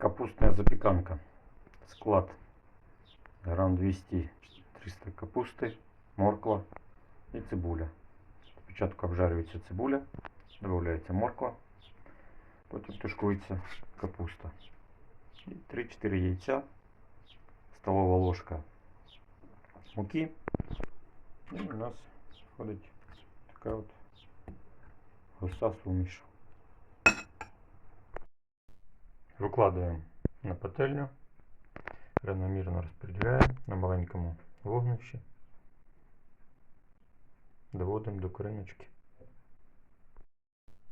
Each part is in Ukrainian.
Капустная запеканка. Склад. Грамм 200-300 капусти, морква і цибуля. Спочатку обжарюється цибуля, додається морква, потім тушкується капуста. 3-4 яйця, столова ложка муки. І у нас входить така от густа суміш. Викладаємо на пательню, равномірно розподіляємо на маленькому вогнищі, доводимо до кориночки.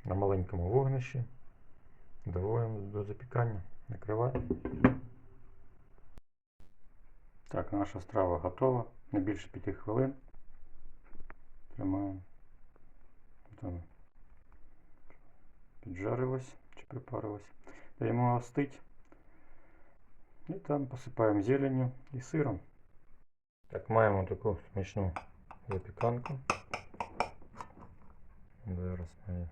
На маленькому вогнищі доводимо до запікання, накриваємо. Так, наша страва готова. Не більше 5 хвилин. Тримаємо. Піджарилось чи припарилось. Даємо остить. І там посипаємо зеленню і сиром. Так, маємо таку смачну запіканку. Зараз ми її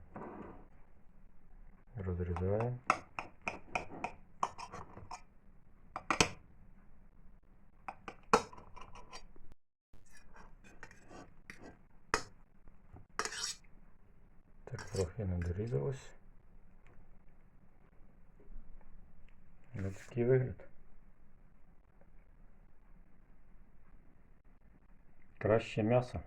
розрізаємо. Так, трохи не дорізалось. Ось такий вигляд. Краще м'ясо.